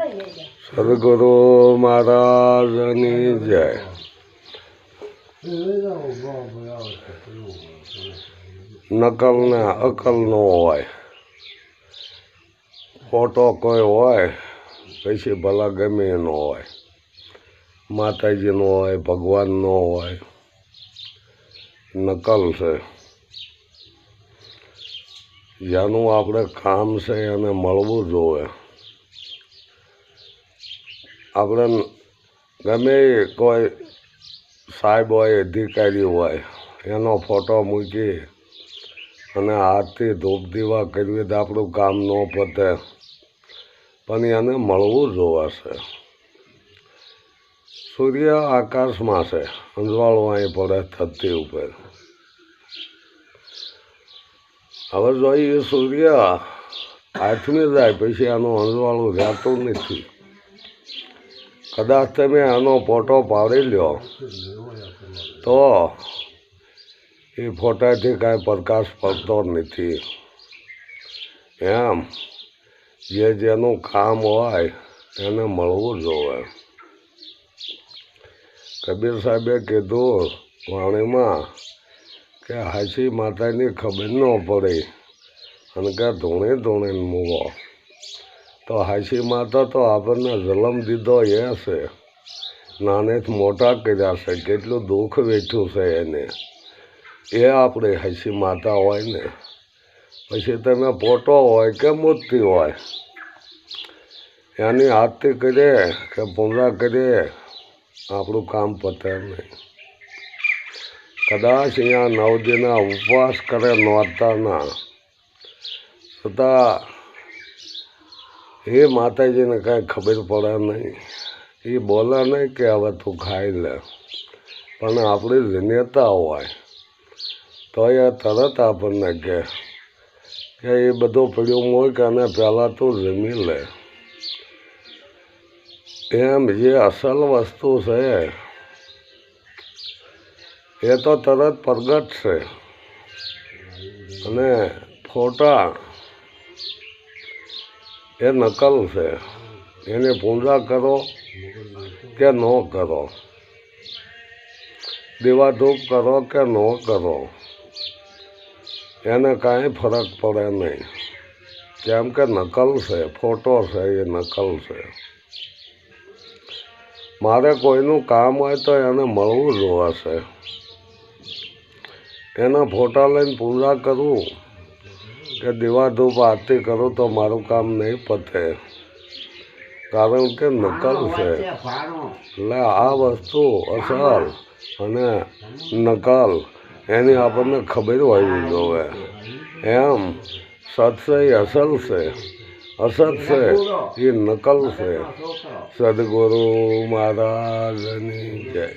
સદગુરુ મહારાજની જય. નકલ ને અકલ નો હોય. ફોટો કોઈ હોય, પછી ભલા ગમે એનો હોય માતાજીનો હોય ભગવાનનો હોય. નકલ છે. જેનું આપણે કામ છે એને મળવું જોવે આપણે ગમે કોઈ સાહેબ હોય અધિકારી હોય, એનો ફોટો મૂકી અને હાથથી ધૂપ દીવા કરવી તો આપણું કામ ન પતે. પણ એને મળવું જોવાશે સૂર્ય આકાશમાં છે, અંજવાળું અહીં પડે થતી ઉપર. હવે જોઈએ સૂર્ય હાથમી જાય, પછી આનું અંજવાળું રહેતું નથી. કદાચ તમે આનો ફોટો પાડી લ્યો, તો એ ફોટાથી કાંઈ પ્રકાશ પડતો નથી. એમ, જે જેનું કામ હોય એને મળવું જોવે. કબીર સાહેબે કીધું, વાણીમાં કે હાસી માતાની ખબર ન પડી, અને કે ધૂણે ધૂણે મૂવો. તો હાસી માતા તો આપણને જન્મ દીધો એ છે. નાનેથી મોટા કર્યા છે. કેટલું દુઃખ વેઠ્યું છે એને. એ આપણે હસી માતા હોય ને. પછી તમે ફોટો હોય કે મૂર્તિ હોય. એની આરતી કરીએ કે પૂજા કરીએ. આપણું કામ પતે નહીં. કદાચ અહીંયા નવજીના ઉપવાસ કરે નોરતાના. છતાં એ માતાજીને કાંઈ ખબર પડે નહીં. એ બોલે નહીં કે હવે તું ખાઈ લે. પણ આપણી જનેતા હોય. તો એ તરત આપણને કહે કે એ બધો બધું હોય કે અને પહેલાં તું જમી લે. એમ જે અસલ વસ્તુ છે, એ તો તરત પ્રગટ છે. અને ફોટા એ નકલ છે. એની પૂજા કરો કે ન કરો. દીવા ધૂપ કરો કે ન કરો. એને કાંઈ ફરક પડે નહીં. કેમ કે નકલ છે, ફોટો છે, એ નકલ છે. મારે કોઈનું કામ હોય તો એને મળવું જોવાશે એના ફોટા લઈને પૂજા કરું. કે દેવાધૂપ આરતી કરું તો મારું કામ નહીં પતે. કારણ કે નકલ છે. એટલે આ વસ્તુ અસલ અને નકલ, એની આપણને ખબર હોવી જોવે. એમ સત્ય એ અસલ છે. અસત છે, એ નકલ છે. સદગુરુ મહારાજની જય.